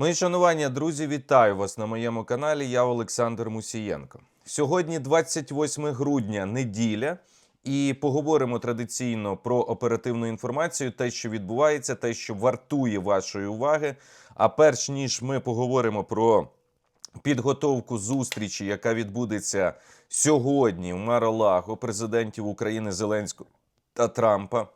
Мої шанування, друзі, вітаю вас на моєму каналі. Я Олександр Мусієнко. Сьогодні 28 грудня, неділя, і поговоримо традиційно про оперативну інформацію, те, що відбувається, те, що вартує вашої уваги. А перш ніж ми поговоримо про підготовку зустрічі, яка відбудеться сьогодні в Маролаго президентів України Зеленського та Трампа.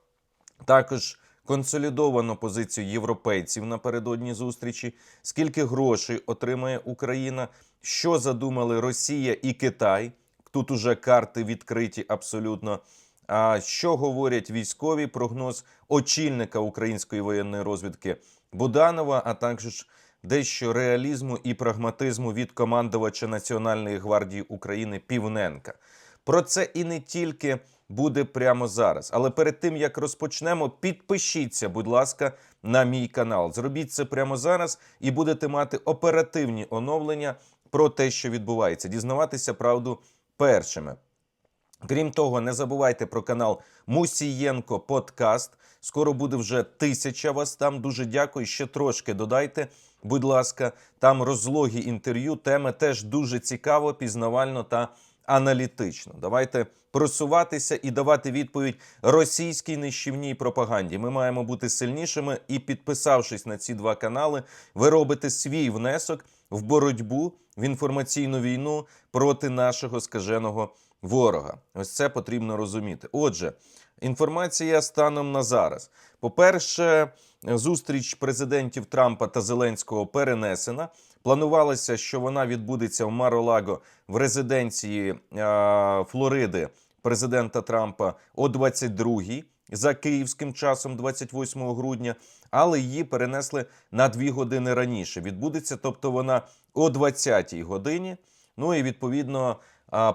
Також консолідовану позицію європейців напередодні зустрічі, скільки грошей отримає Україна, що задумали Росія і Китай. Тут уже карти відкриті абсолютно. А що говорять військові прогноз очільника української воєнної розвідки Буданова, а також дещо реалізму і прагматизму від командувача Національної гвардії України Півненка. Про це і не тільки буде прямо зараз. Але перед тим як розпочнемо, підпишіться, будь ласка, на мій канал. Зробіть це прямо зараз і будете мати оперативні оновлення про те, що відбувається, дізнаватися правду першими. Крім того, не забувайте про канал Мусієнко Подкаст. Скоро буде вже тисяча вас там. Дуже дякую. Ще трошки додайте, будь ласка. Там розлогі інтерв'ю. Теми теж дуже цікаво, пізнавально та аналітично. Давайте просуватися і давати відповідь російській нищівній пропаганді. Ми маємо бути сильнішими і, підписавшись на ці два канали, ви робите свій внесок в боротьбу в інформаційну війну проти нашого скаженого ворога. Ось це потрібно розуміти. Отже, інформація станом на зараз. По-перше, зустріч президентів Трампа та Зеленського перенесена. Планувалося, що вона відбудеться в Маролаго в резиденції е, Флориди президента Трампа о 22-й за київським часом, 28 грудня, але її перенесли на дві години раніше. Відбудеться, тобто вона о 20-й годині. Ну і відповідно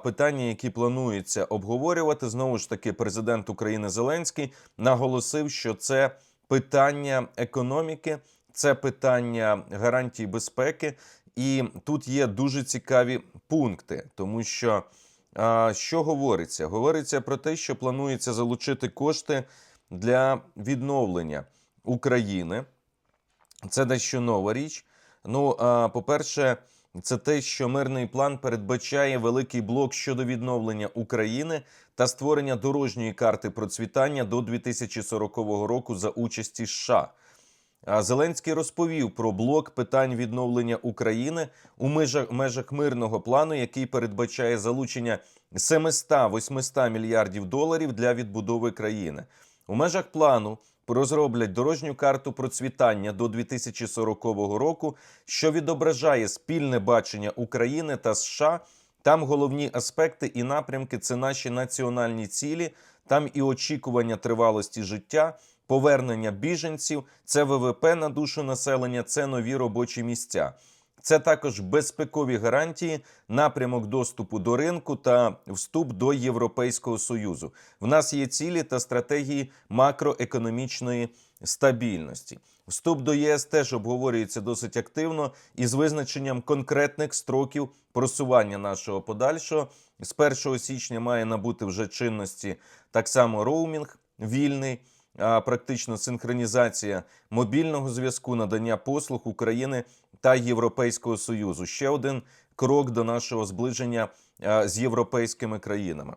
питання, які планується обговорювати, знову ж таки, президент України Зеленський наголосив, що це питання економіки, це питання гарантій безпеки, і тут є дуже цікаві пункти, тому що що говориться? Говориться про те, що планується залучити кошти для відновлення України. Це дещо нова річ. Ну, по-перше, це те, що мирний план передбачає великий блок щодо відновлення України та створення дорожньої карти процвітання до 2040 року за участі США. А Зеленський розповів про блок питань відновлення України у межах, межах мирного плану, який передбачає залучення 700-800 мільярдів доларів для відбудови країни. У межах плану розроблять дорожню карту процвітання до 2040 року, що відображає спільне бачення України та США. Там головні аспекти і напрямки це наші національні цілі, там і очікування тривалості життя, повернення біженців, це ВВП на душу населення, це нові робочі місця. Це також безпекові гарантії, напрямок доступу до ринку та вступ до Європейського союзу. В нас є цілі та стратегії макроекономічної стабільності. Вступ до ЄС теж обговорюється досить активно із визначенням конкретних строків просування нашого подальшого. З 1 січня має набути вже чинності так само роумінг вільний. Практично синхронізація мобільного зв'язку, надання послуг України та Європейського союзу. Ще один крок до нашого зближення з європейськими країнами.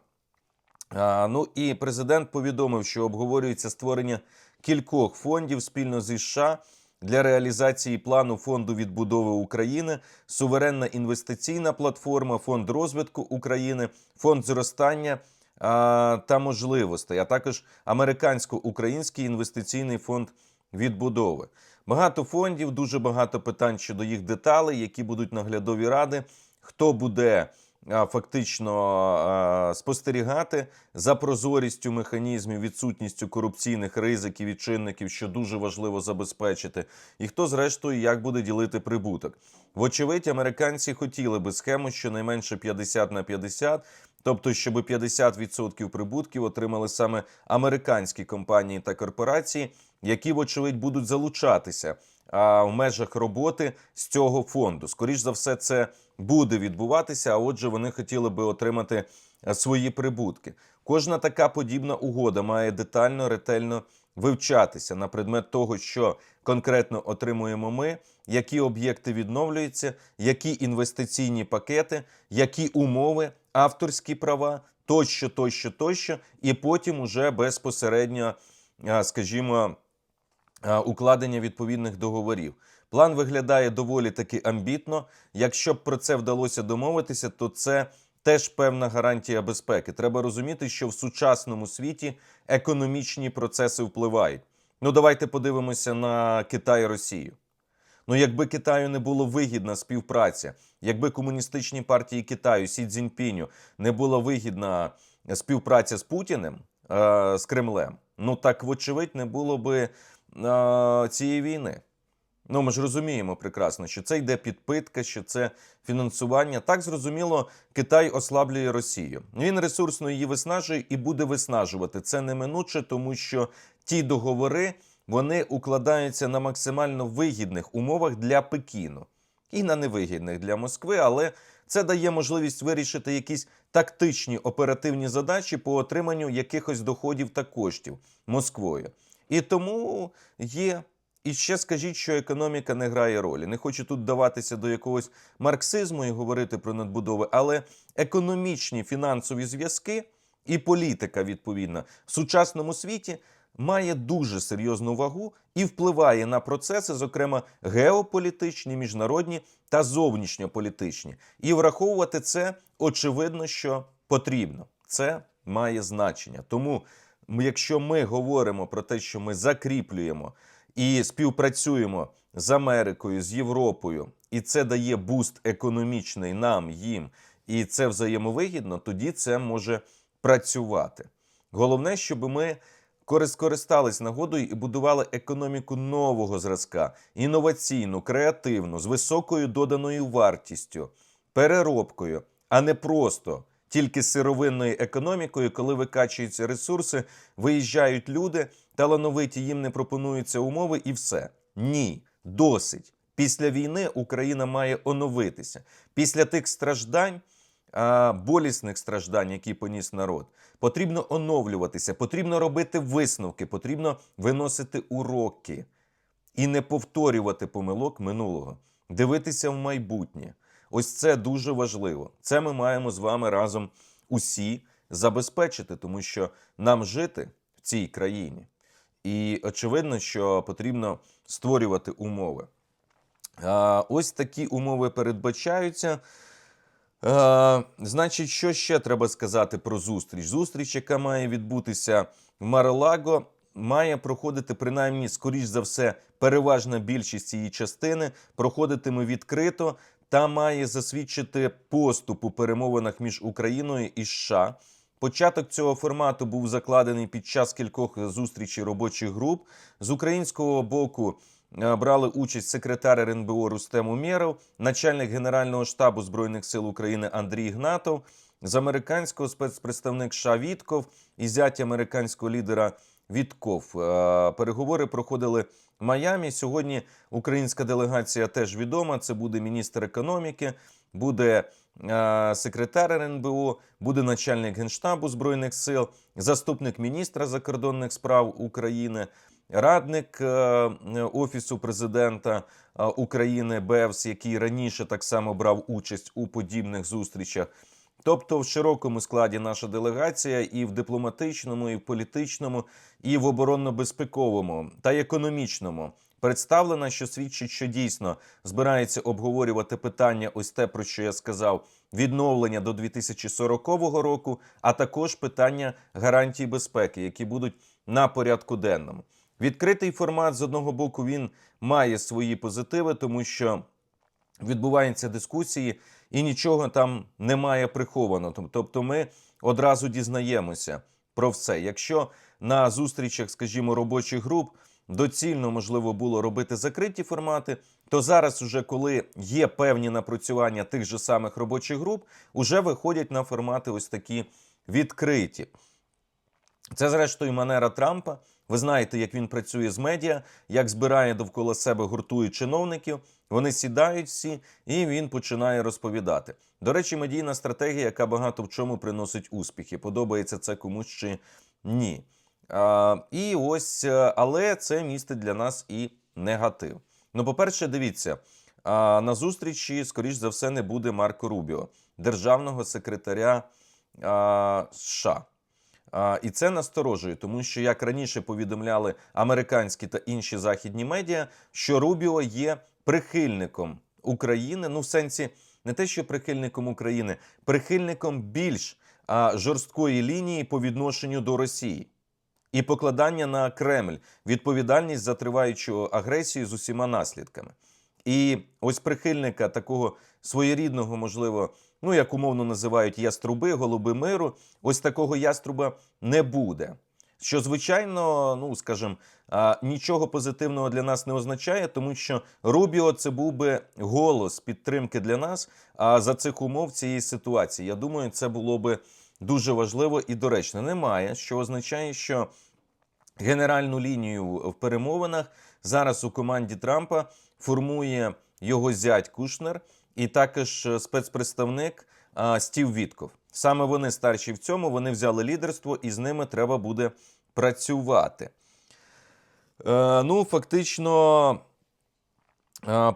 Ну і президент повідомив, що обговорюється створення кількох фондів спільно зі США для реалізації плану фонду відбудови України, суверенна інвестиційна платформа, фонд розвитку України, фонд зростання та можливостей, а також американсько-український інвестиційний фонд відбудови. Багато фондів, дуже багато питань щодо їх деталей, які будуть наглядові ради, хто буде фактично спостерігати за прозорістю механізмів, відсутністю корупційних ризиків і чинників, що дуже важливо забезпечити, і хто, зрештою, як буде ділити прибуток. Вочевидь, американці хотіли би схему щонайменше 50 на 50, тобто, щоб 50% прибутків отримали саме американські компанії та корпорації, які, вочевидь, будуть залучатися а, в межах роботи з цього фонду. Скоріш за все, це буде відбуватися. А отже, вони хотіли би отримати е, свої прибутки. Кожна така подібна угода має детально, ретельно вивчатися на предмет того, що конкретно отримуємо ми, які об'єкти відновлюються, які інвестиційні пакети, які умови, авторські права, тощо, тощо, тощо, і потім уже безпосередньо, скажімо, укладення відповідних договорів. План виглядає доволі таки амбітно. Якщо б про це вдалося домовитися, то це теж певна гарантія безпеки. Треба розуміти, що в сучасному світі економічні процеси впливають. Ну, давайте подивимося на Китай і Росію. Ну, якби Китаю не було вигідна співпраця, якби комуністичній партії Китаю Сі Цзіньпіню не була вигідна співпраця з Путіним, е, з Кремлем, ну так вочевидь не було би е, цієї війни. Ну, ми ж розуміємо прекрасно, що це йде підпитка, що це фінансування. Так зрозуміло, Китай ослаблює Росію. Він ресурсно її виснажує і буде виснажувати. Це неминуче, тому що ті договори вони укладаються на максимально вигідних умовах для Пекіну і на невигідних для Москви, але це дає можливість вирішити якісь тактичні оперативні задачі по отриманню якихось доходів та коштів Москвою. І тому є. І ще скажіть, що економіка не грає ролі. Не хочу тут даватися до якогось марксизму і говорити про надбудови, але економічні фінансові зв'язки і політика, відповідно, в сучасному світі має дуже серйозну вагу і впливає на процеси, зокрема геополітичні, міжнародні та зовнішньополітичні. І враховувати це очевидно, що потрібно. Це має значення. Тому, якщо ми говоримо про те, що ми закріплюємо і співпрацюємо з Америкою, з Європою, і це дає буст економічний нам, їм, і це взаємовигідно, тоді це може працювати. Головне, щоб ми скористались нагодою і будували економіку нового зразка, інноваційну, креативну, з високою доданою вартістю, переробкою, а не просто тільки сировинною економікою, коли викачуються ресурси, виїжджають люди, талановиті їм не пропонуються умови, і все. Ні, досить. Після війни Україна має оновитися. Після тих страждань, болісних страждань, які поніс народ, потрібно оновлюватися, потрібно робити висновки, потрібно виносити уроки і не повторювати помилок минулого, дивитися в майбутнє. Ось це дуже важливо. Це ми маємо з вами разом усі забезпечити, тому що нам жити в цій країні. І очевидно, що потрібно створювати умови. Ось такі умови передбачаються. Е, значить, що ще треба сказати про зустріч? Зустріч, яка має відбутися в Маралаго, має проходити принаймні, скоріш за все, переважна більшість цієї частини проходитиме відкрито та має засвідчити поступ у перемовинах між Україною і США. Початок цього формату був закладений під час кількох зустрічей робочих груп. З українського боку брали участь секретар РНБО Рустем Умєров, начальник Генерального штабу Збройних сил України Андрій Гнатов, з американського спецпредставник США Вітков і зять американського лідера Вітков. Е, Переговори проходили в Майамі. Сьогодні українська делегація теж відома. Це буде міністр економіки, буде е, секретар РНБО, буде начальник генштабу збройних сил, заступник міністра закордонних справ України, радник е, офісу президента е, України Бевс, який раніше так само брав участь у подібних зустрічах. Тобто, в широкому складі наша делегація і в дипломатичному, і в політичному, і в оборонно-безпековому та економічному представлена, що свідчить, що дійсно збирається обговорювати питання, ось те, про що я сказав, відновлення до 2040 року, а також питання гарантій безпеки, які будуть на порядку денному. Відкритий формат з одного боку він має свої позитиви, тому що відбуваються дискусії, і нічого там немає приховано. Тобто, ми одразу дізнаємося про все. Якщо на зустрічах, скажімо, робочих груп доцільно можливо було робити закриті формати, то зараз, уже коли є певні напрацювання тих же самих робочих груп, уже виходять на формати ось такі відкриті. Це, зрештою, манера Трампа. Ви знаєте, як він працює з медіа, як збирає довкола себе гуртує чиновників. Вони сідають всі, і він починає розповідати. До речі, медійна стратегія, яка багато в чому приносить успіхи. Подобається це комусь чи ні. А, і ось, е, але це містить для нас і негатив. Ну, по-перше, дивіться, а, на зустрічі, скоріш за все, не буде Марко Рубіо, державного секретаря а, США. І це насторожує, тому що як раніше повідомляли американські та інші західні медіа, що Рубіо є прихильником України, ну в сенсі не те, що прихильником України, прихильником більш жорсткої лінії по відношенню до Росії. І покладання на Кремль відповідальність за триваючу агресію з усіма наслідками. І ось прихильника такого своєрідного, можливо, ну як умовно називають яструби, голуби миру, ось такого яструба не буде. Що, звичайно, ну скажімо, нічого позитивного для нас не означає, тому що Рубіо це був би голос підтримки для нас а за цих умов цієї ситуації. Я думаю, це було би дуже важливо і доречно. Немає, що означає, що генеральну лінію в перемовинах зараз у команді Трампа формує його зять Кушнер і також е, спецпредставник Стів Вітков. Саме вони старші в цьому, вони взяли лідерство, і з ними треба буде працювати. Е, ну, фактично, е,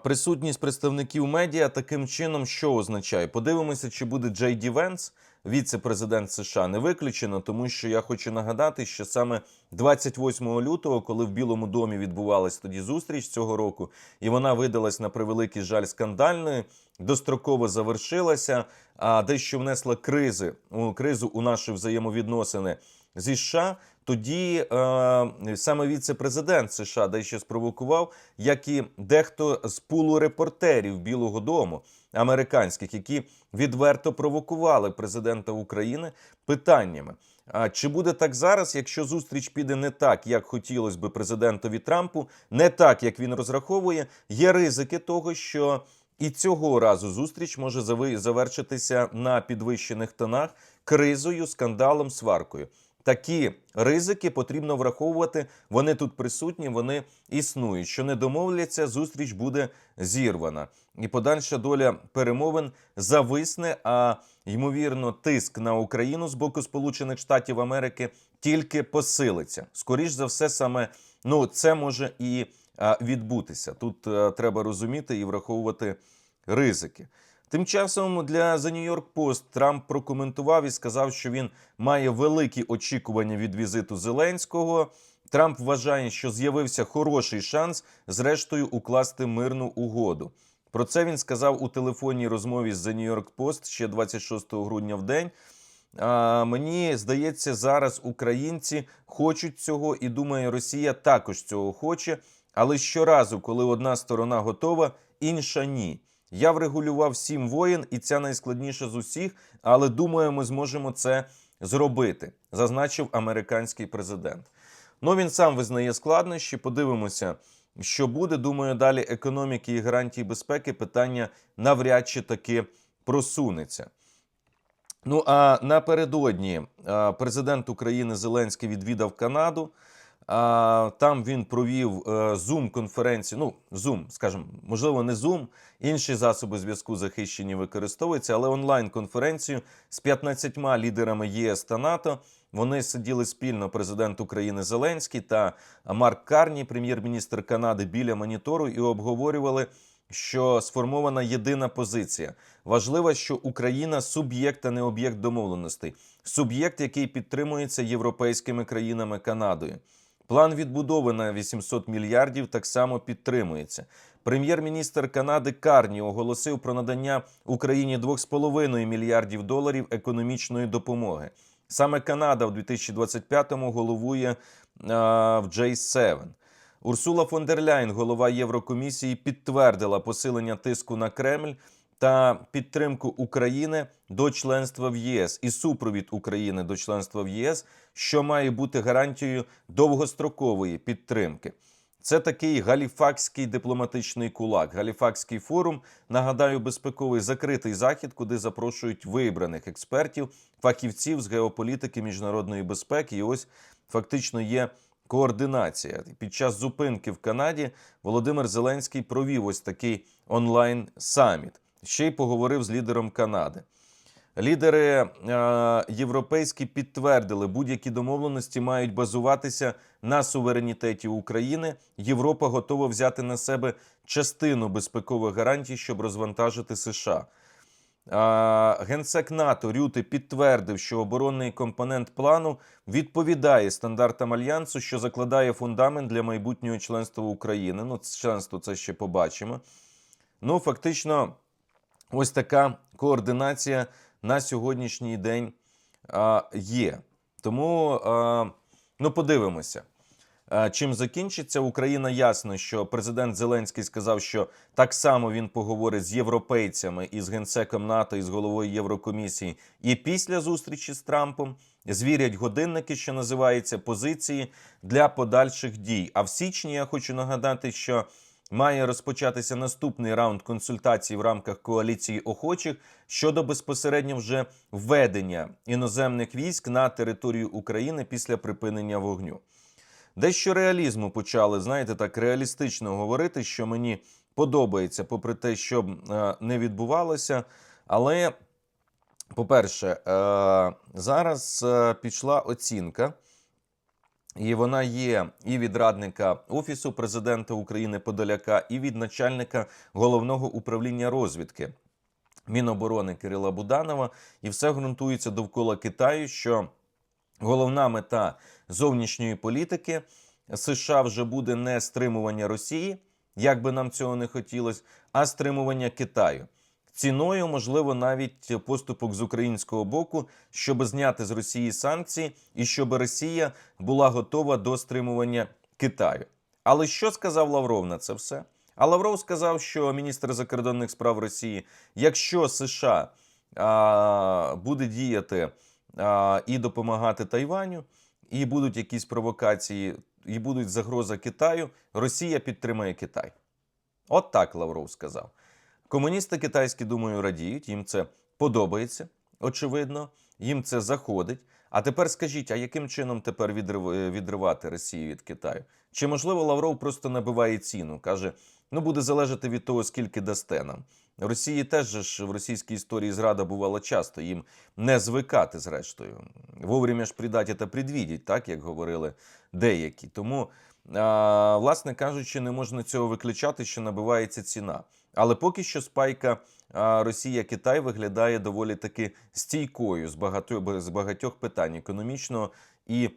присутність представників медіа таким чином, що означає? Подивимося, чи буде Джей Ді Венс, віце-президент США, не виключено, тому що я хочу нагадати, що саме 28 лютого, коли в Білому домі відбувалась тоді зустріч цього року, і вона видалась на превеликий жаль скандальною, достроково завершилася, а дещо внесла кризи, у кризу у наші взаємовідносини зі США. Тоді е, саме віце-президент США дещо спровокував, як і дехто з пулу репортерів Білого Дому американських, які відверто провокували президента України питаннями. А чи буде так зараз, якщо зустріч піде не так, як хотілося би президентові Трампу, не так, як він розраховує, є ризики того, що і цього разу зустріч може завершитися на підвищених тонах кризою, скандалом, сваркою. Такі ризики потрібно враховувати. Вони тут присутні, вони існують. Що не домовляться, зустріч буде зірвана, і подальша доля перемовин зависне. А ймовірно, тиск на Україну з боку Сполучених Штатів Америки тільки посилиться. Скоріш за все, саме ну це може і відбутися. Тут а, треба розуміти і враховувати ризики. Тим часом для The New York Post Трамп прокоментував і сказав, що він має великі очікування від візиту Зеленського. Трамп вважає, що з'явився хороший шанс зрештою укласти мирну угоду. Про це він сказав у телефонній розмові з The New York Post ще 26 грудня в день. А, мені здається, зараз українці хочуть цього, і думаю, Росія також цього хоче. Але щоразу, коли одна сторона готова, інша ні. Я врегулював сім воєн, і ця найскладніша з усіх, але думаю, ми зможемо це зробити, зазначив американський президент. Ну він сам визнає складнощі. Подивимося, що буде. Думаю, далі економіки і гарантії безпеки питання навряд чи таки просунеться. Ну а напередодні президент України Зеленський відвідав Канаду. Там він провів зум конференцію. Ну, зум, скажімо, можливо, не зум. Інші засоби зв'язку захищені використовуються, але онлайн конференцію з 15 лідерами ЄС та НАТО. Вони сиділи спільно. Президент України Зеленський та Марк Карні, прем'єр-міністр Канади, біля монітору, і обговорювали, що сформована єдина позиція. Важливо, що Україна суб'єкт, а не об'єкт домовленостей, суб'єкт, який підтримується європейськими країнами Канадою. План відбудови на 800 мільярдів так само підтримується. Прем'єр-міністр Канади Карні оголосив про надання Україні 2,5 мільярдів доларів економічної допомоги. Саме Канада в 2025-му головує а, в J7. Урсула фон дер Ляйн, голова Єврокомісії, підтвердила посилення тиску на Кремль та підтримку України до членства в ЄС і супровід України до членства в ЄС, що має бути гарантією довгострокової підтримки. Це такий галіфакський дипломатичний кулак. Галіфакський форум, нагадаю, безпековий закритий захід, куди запрошують вибраних експертів, фахівців з геополітики міжнародної безпеки. І ось фактично є координація. Під час зупинки в Канаді Володимир Зеленський провів ось такий онлайн саміт. Ще й поговорив з лідером Канади. Лідери е, європейські підтвердили, будь-які домовленості мають базуватися на суверенітеті України. Європа готова взяти на себе частину безпекових гарантій, щоб розвантажити США. А, Генсек НАТО Рюти підтвердив, що оборонний компонент плану відповідає стандартам альянсу, що закладає фундамент для майбутнього членства України. Ну, членство це ще побачимо. Ну, фактично, ось така координація на сьогоднішній день є. Тому ну, подивимося. Чим закінчиться Україна? Ясно, що президент Зеленський сказав, що так само він поговорить з європейцями і з генсеком НАТО і з головою Єврокомісії. І після зустрічі з Трампом звірять годинники, що називається позиції для подальших дій. А в січні я хочу нагадати, що має розпочатися наступний раунд консультацій в рамках коаліції охочих щодо безпосередньо вже введення іноземних військ на територію України після припинення вогню. Дещо реалізму почали, знаєте, так реалістично говорити, що мені подобається, попри те, що е, не відбувалося. Але, по-перше, е, зараз е, пішла оцінка, і вона є і від радника Офісу президента України Подоляка, і від начальника головного управління розвідки Міноборони Кирила Буданова. І все ґрунтується довкола Китаю, що головна мета зовнішньої політики США вже буде не стримування Росії, як би нам цього не хотілося, а стримування Китаю. Ціною, можливо, навіть поступок з українського боку, щоб зняти з Росії санкції і щоб Росія була готова до стримування Китаю. Але що сказав Лавров на це все? А Лавров сказав, що міністр закордонних справ Росії, якщо США а, буде діяти а, і допомагати Тайваню, і будуть якісь провокації, і будуть загроза Китаю, Росія підтримає Китай. От так Лавров сказав. Комуністи китайські, думаю, радіють, їм це подобається, очевидно, їм це заходить. А тепер скажіть, а яким чином тепер відрив- відривати Росію від Китаю? Чи можливо Лавров просто набиває ціну? каже: ну буде залежати від того, скільки дасте нам. Росії теж ж в російській історії зрада бувала часто, їм не звикати, зрештою. Вовремя ж придать та предвідіть, так як говорили деякі. Тому, а, власне кажучи, не можна цього виключати, що набивається ціна. Але поки що спайка Росія-Китай виглядає доволі таки стійкою з багатьох, з багатьох питань економічного і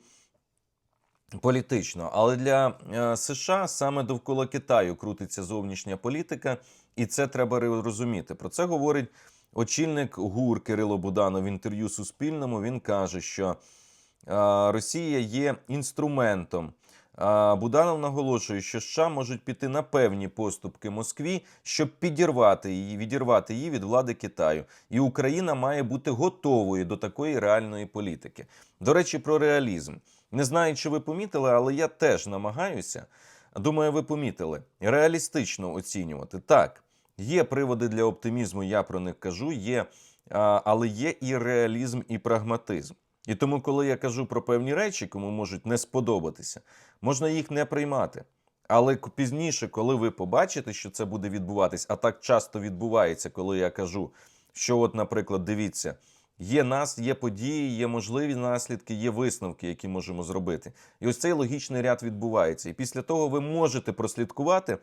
політично. Але для е, США саме довкола Китаю крутиться зовнішня політика, і це треба розуміти. Про це говорить очільник ГУР Кирило Буданов в інтерв'ю Суспільному. Він каже, що Росія є інструментом. Буданов наголошує, що США можуть піти на певні поступки Москві, щоб підірвати її, відірвати її від влади Китаю. І Україна має бути готовою до такої реальної політики. До речі, про реалізм. Не знаю, чи ви помітили, але я теж намагаюся. Думаю, ви помітили реалістично оцінювати. Так, є приводи для оптимізму, я про них кажу. Є, але є і реалізм, і прагматизм. І тому, коли я кажу про певні речі, кому можуть не сподобатися, можна їх не приймати. Але пізніше, коли ви побачите, що це буде відбуватись, а так часто відбувається, коли я кажу, що, от, наприклад, дивіться, є нас, є події, є можливі наслідки, є висновки, які можемо зробити. І ось цей логічний ряд відбувається. І після того ви можете прослідкувати,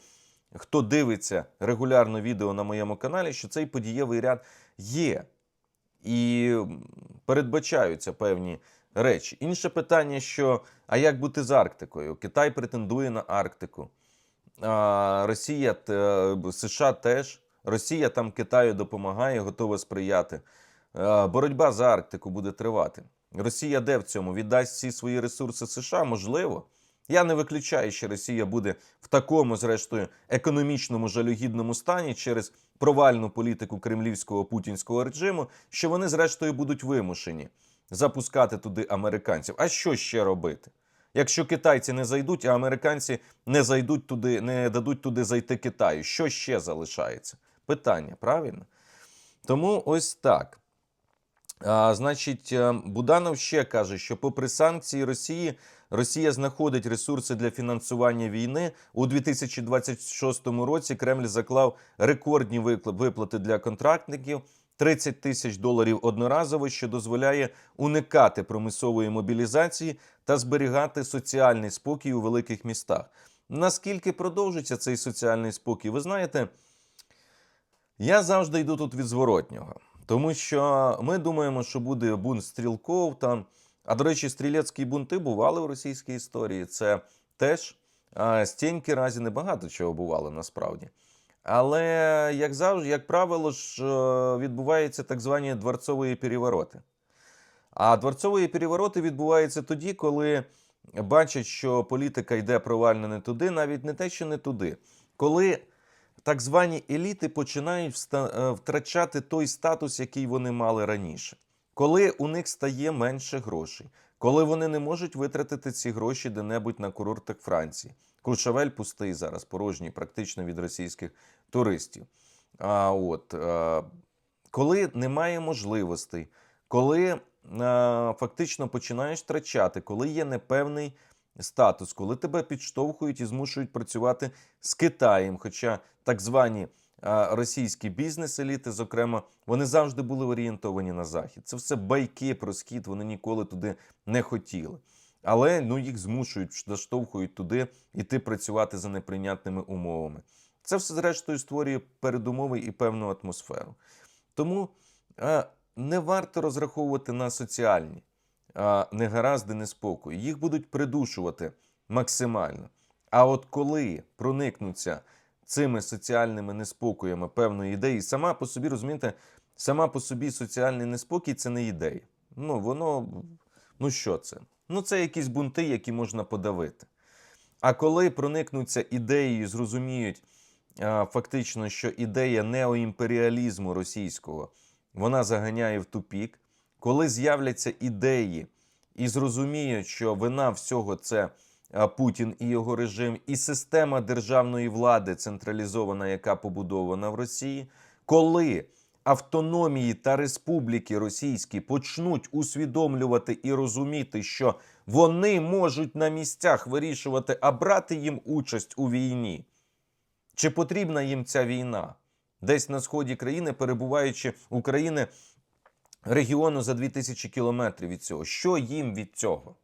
хто дивиться регулярно відео на моєму каналі, що цей подієвий ряд є і передбачаються певні речі. Інше питання, що а як бути з Арктикою? Китай претендує на Арктику, а, Росія те- США теж. Росія там Китаю допомагає, готова сприяти. Боротьба за Арктику буде тривати. Росія де в цьому віддасть всі свої ресурси США? Можливо. Я не виключаю, що Росія буде в такому, зрештою, економічному жалюгідному стані через провальну політику кремлівського путінського режиму, що вони, зрештою, будуть вимушені запускати туди американців. А що ще робити? Якщо китайці не зайдуть, а американці не зайдуть туди, не дадуть туди зайти Китаю, що ще залишається? Питання, правильно? Тому ось так. Значить, е, Буданов ще каже, що попри санкції Росії, Росія знаходить ресурси для фінансування війни. У 2026 році Кремль заклав рекордні виплати для контрактників. 30 тисяч доларів одноразово, що дозволяє уникати промислової мобілізації та зберігати соціальний спокій у великих містах. Наскільки продовжиться цей соціальний спокій, ви знаєте, я завжди йду тут від зворотнього, тому що ми думаємо, що буде бунт стрілков там. А до речі, стрілецькі бунти бували в російській історії. Це теж стіньки разі небагато чого бувало насправді. Але, як завжди, як правило, ж е, відбуваються так звані дворцові перевороти. А дворцові перевороти відбуваються тоді, коли бачать, що політика йде провально не туди, навіть не те, що не туди. Коли так звані еліти починають е, втрачати той статус, який вони мали раніше. Коли у них стає менше грошей, коли вони не можуть витратити ці гроші де-небудь на курортах Франції. Куршавель пустий зараз, порожній, практично від російських туристів. А от е, коли немає можливостей, коли е, фактично починаєш втрачати, коли є непевний статус, коли тебе підштовхують і змушують працювати з Китаєм, хоча так звані російські бізнес-еліти, зокрема, вони завжди були орієнтовані на захід. Це все байки про схід, вони ніколи туди не хотіли. Але ну, їх змушують, заштовхують туди іти працювати за неприйнятними умовами. Це все, зрештою, створює передумови і певну атмосферу. Тому е, не варто розраховувати на соціальні негаразди, неспокої. Їх будуть придушувати максимально. А от коли проникнуться цими соціальними неспокоями певної ідеї, сама по собі, розумієте, сама по собі соціальний неспокій це не ідея. Ну, воно, ну що це? Ну, це якісь бунти, які можна подавити. А коли проникнуться ідеєю, зрозуміють фактично, що ідея неоімперіалізму російського вона заганяє в тупік, коли з'являться ідеї і зрозуміють, що вина всього це Путін і його режим, і система державної влади централізована, яка побудована в Росії, коли автономії та республіки російські почнуть усвідомлювати і розуміти, що вони можуть на місцях вирішувати, а брати їм участь у війні. Чи потрібна їм ця війна? Десь на сході країни, перебуваючи України регіону за 2000 кілометрів від цього. Що їм від цього?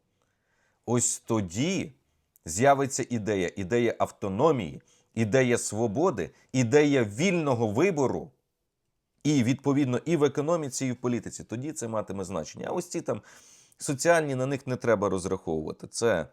Ось тоді з'явиться ідея, ідея автономії, ідея свободи, ідея вільного вибору. І відповідно і в економіці, і в політиці. Тоді це матиме значення. А ось ці там соціальні на них не треба розраховувати. Це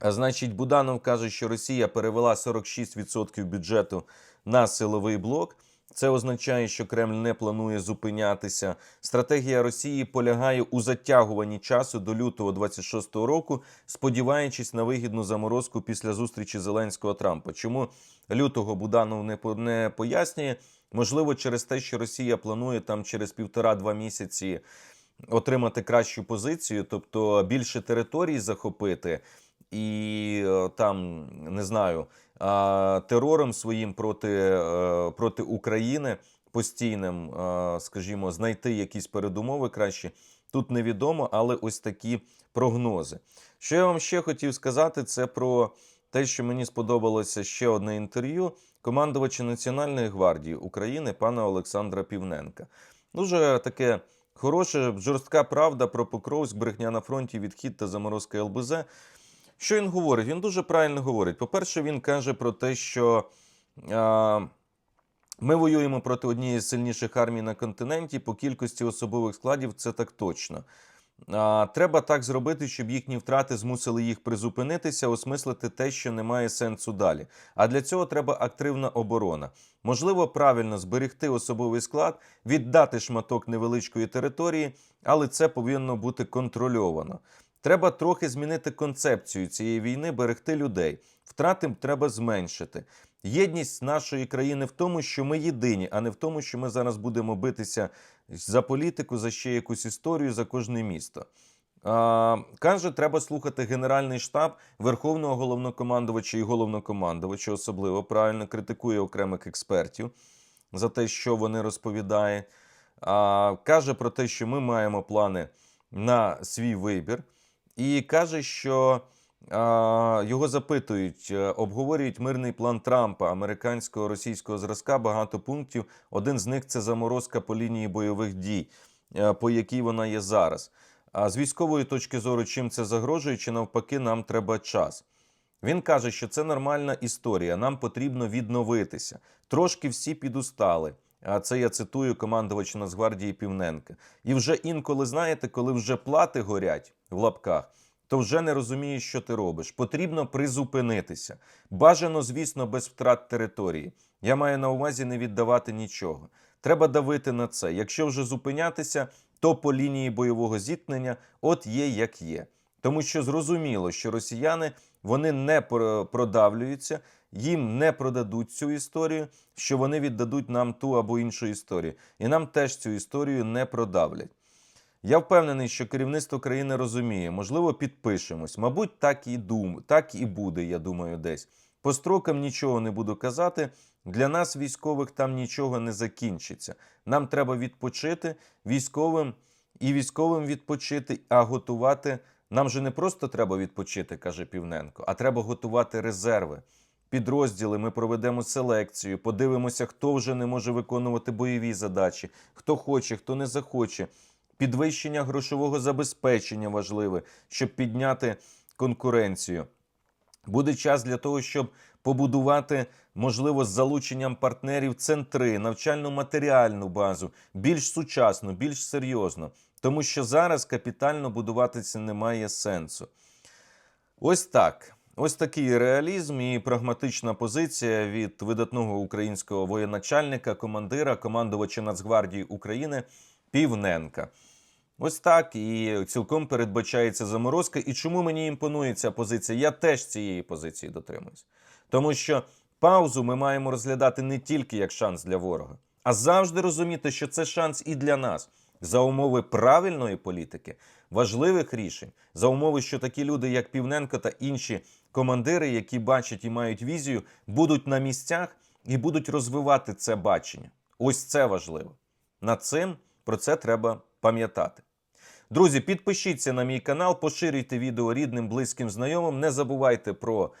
а значить, Буданов каже, що Росія перевела 46% бюджету на силовий блок. Це означає, що Кремль не планує зупинятися. Стратегія Росії полягає у затягуванні часу до лютого 26-го року, сподіваючись на вигідну заморозку після зустрічі Зеленського Трампа. Чому лютого Буданов не пояснює? Можливо, через те, що Росія планує там через півтора-два місяці отримати кращу позицію, тобто більше територій захопити, і е, там не знаю терором своїм проти, е, проти України постійним, е, скажімо, знайти якісь передумови кращі. Тут невідомо, але ось такі прогнози. Що я вам ще хотів сказати, це про те, що мені сподобалося ще одне інтерв'ю командувача Національної гвардії України пана Олександра Півненка. Дуже таке хороше, жорстка правда про Покровськ, брехня на фронті, відхід та заморозка ЛБЗ. Що він говорить? Він дуже правильно говорить. По-перше, він каже про те, що а, ми воюємо проти однієї з сильніших армій на континенті. По кількості особових складів це так точно. А, треба так зробити, щоб їхні втрати змусили їх призупинитися, осмислити те, що не має сенсу далі. А для цього треба активна оборона. Можливо, правильно зберегти особовий склад, віддати шматок невеличкої території, але це повинно бути контрольовано. Треба трохи змінити концепцію цієї війни, берегти людей. Втрати треба зменшити. Єдність нашої країни в тому, що ми єдині, а не в тому, що ми зараз будемо битися за політику, за ще якусь історію, за кожне місто. А, каже, треба слухати Генеральний штаб Верховного головнокомандувача і головнокомандувача, особливо правильно критикує окремих експертів за те, що вони розповідають. А, каже про те, що ми маємо плани на свій вибір, і каже, що Його запитують, е, обговорюють мирний план Трампа, американського російського зразка, багато пунктів. Один з них це заморозка по лінії бойових дій, е, по якій вона є зараз. А з військової точки зору, чим це загрожує, чи навпаки, нам треба час. Він каже, що це нормальна історія. Нам потрібно відновитися. Трошки всі підустали. А це я цитую командувача Нацгвардії Півненка. І вже інколи, знаєте, коли вже плати горять в лапках, то вже не розумієш, що ти робиш. Потрібно призупинитися. Бажано, звісно, без втрат території. Я маю на увазі не віддавати нічого. Треба давити на це. Якщо вже зупинятися, то по лінії бойового зіткнення от є як є. Тому що зрозуміло, що росіяни вони не про- продавлюються, їм не продадуть цю історію, що вони віддадуть нам ту або іншу історію. І нам теж цю історію не продавлять. Я впевнений, що керівництво країни розуміє, можливо, підпишемось. Мабуть, так і дум, так і буде, я думаю, десь. По строкам нічого не буду казати. Для нас, військових, там нічого не закінчиться. Нам треба відпочити військовим і військовим відпочити, а готувати. Нам же не просто треба відпочити, каже Півненко, а треба готувати резерви. Підрозділи ми проведемо селекцію, подивимося, хто вже не може виконувати бойові задачі, хто хоче, хто не захоче. Підвищення грошового забезпечення важливе, щоб підняти конкуренцію. Буде час для того, щоб побудувати, можливо, з залученням партнерів центри, навчально-матеріальну базу, більш сучасно, більш серйозно. Тому що зараз капітально будуватися немає сенсу. Ось так. Ось такий реалізм і прагматична позиція від видатного українського воєначальника, командира, командувача Нацгвардії України Півненка. Ось так і цілком передбачається заморозка. І чому мені імпонує ця позиція? Я теж цієї позиції дотримуюсь. Тому що паузу ми маємо розглядати не тільки як шанс для ворога, а завжди розуміти, що це шанс і для нас за умови правильної політики, важливих рішень, за умови, що такі люди, як Півненко та інші командири, які бачать і мають візію, будуть на місцях і будуть розвивати це бачення. Ось це важливо. Над цим про це треба пам'ятати. Друзі, підпишіться на мій канал, поширюйте відео рідним, близьким, знайомим. Не забувайте про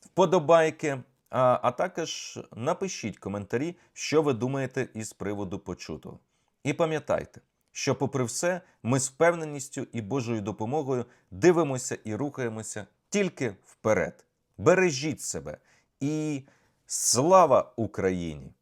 вподобайки, а, а також напишіть коментарі, що ви думаєте із приводу почутого. І пам'ятайте, що, попри все, ми з впевненістю і Божою допомогою дивимося і рухаємося тільки вперед. Бережіть себе і слава Україні!